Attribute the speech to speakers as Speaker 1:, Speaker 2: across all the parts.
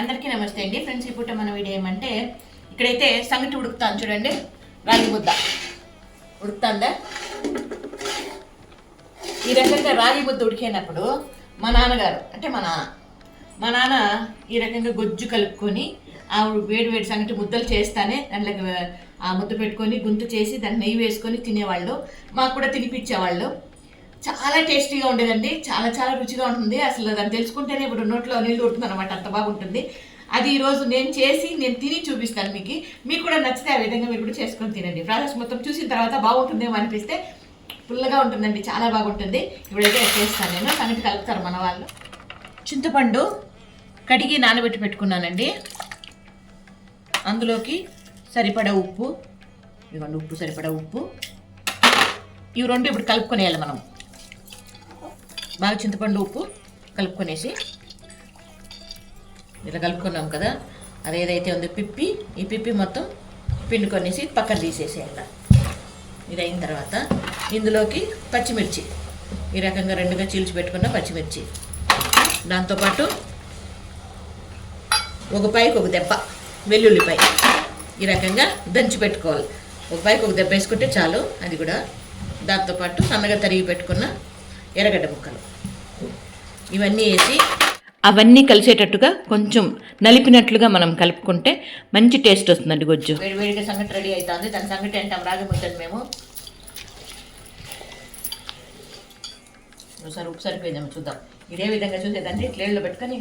Speaker 1: అందరికీ నమస్తే అండి. ఫ్రెండ్స్ ఇప్పుడు పూట మన వీడియో ఏమంటే ఇక్కడైతే సంగటి ఉడుకుతాను చూడండి. రాగి ముద్ద ఉడుకుతాందా? ఈ రకంగా రాగి ముద్ద ఉడికేనప్పుడు మా నాన్నగారు అంటే మా నాన్న మా నాన్న ఈ రకంగా గొజ్జు కలుపుకొని ఆ వేడి వేడి సంగటి ముద్దలు చేస్తానే దాంట్లోకి ఆ ముద్ద పెట్టుకొని గుంత చేసి దాన్ని నెయ్యి వేసుకొని తినేవాళ్ళు. మాకు కూడా తినిపించేవాళ్ళు. చాలా టేస్టీగా ఉండేదండి. చాలా చాలా రుచిగా ఉంటుంది. అసలు దాన్ని తెలుసుకుంటేనే ఇప్పుడు నోట్లో నీళ్ళు ఉడుతుంది అనమాట అంత బాగుంటుంది. అది ఈరోజు నేను చేసి నేను తిని చూపిస్తాను మీకు. మీకు కూడా నచ్చితే ఆ విధంగా మీరు కూడా చేసుకొని తినండి. ప్రాసెస్ మొత్తం చూసిన తర్వాత బాగుంటుందేమో అనిపిస్తే ఫుల్గా ఉంటుందండి. చాలా బాగుంటుంది. ఇప్పుడైతే చేస్తాను నేను. సంగతి కలుపుతారు మన వాళ్ళు. చింతపండు కడిగి నానబెట్టి పెట్టుకున్నానండి. అందులోకి సరిపడా ఉప్పు. ఇవ్వండి ఉప్పు సరిపడా ఉప్పు. ఇవి రెండు ఇప్పుడు కలుపుకొనేయాలి మనం. బాగా చింతపండు ఉప్పు కలుపుకొనేసి ఇలా కలుపుకున్నాం కదా. అదేదైతే ఉందో పిప్పి ఈ పిప్పి మొత్తం పిండుకొనేసి పక్కన తీసేసేయాలి. ఇది అయిన తర్వాత ఇందులోకి పచ్చిమిర్చి. ఈ రకంగా రెండుగా చీల్చి పెట్టుకున్న పచ్చిమిర్చి. దాంతోపాటు ఒక పైకి ఒక దెబ్బ వెల్లుల్లిపై ఈ రకంగా దంచి పెట్టుకోవాలి. ఒక పైకి ఒక దెబ్బ వేసుకుంటే చాలు అది కూడా. దాంతోపాటు సన్నగా తరిగి పెట్టుకున్న ఎర్రగడ్డ ముక్కలు. ఇవన్నీ వేసి అవన్నీ కలిసేటట్టుగా కొంచెం నలిపినట్లుగా మనం కలుపుకుంటే మంచి టేస్ట్ వస్తుందండి గొజ్జు. వేడి వేడిగా సంగటి రెడీ అవుతుంది దాని సంగటి అంటాం రాగి ముద్దలు మేము. ఒకసారి ఉప్పు సరిపోయిందేమో చూద్దాం. ఇదే విధంగా చూసేదండి ప్లేట్లో పెట్టుకొని.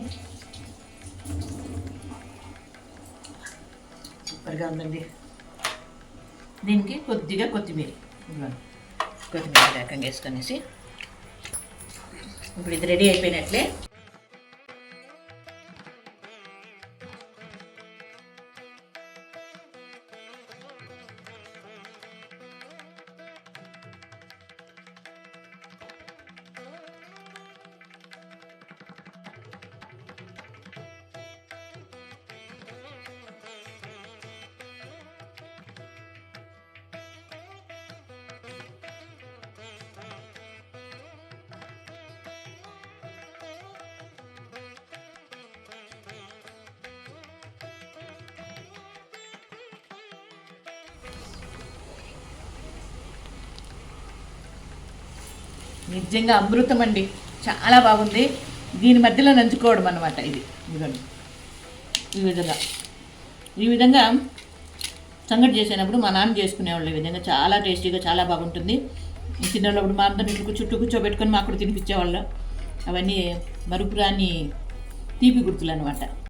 Speaker 1: సూపర్గా ఉందండి. దీనికి కొద్దిగా కొత్తిమీర. కొత్తిమీర రకంగా వేసుకొనేసి. ఇప్పుడు ఇది రెడీ అయిపోయినట్లే. నిజంగా అమృతం అండి. చాలా బాగుంది. దీని మధ్యలో నంచుకోవడం అనమాట ఇది. ఇదిగోండి. ఈ విధంగా. ఈ విధంగా సంగటి చేసినప్పుడు మా నాన్న చేసుకునేవాళ్ళు ఈ విధంగా. చాలా టేస్టీగా చాలా బాగుంటుంది. చిన్నప్పుడు మా అందరిని ఇట్లా చుట్టూ కూర్చోబెట్టుకొని మాకు కూడా తినిపించేవాళ్ళు. అవన్నీ మరుపురాని తీపి గుర్తులు అనమాట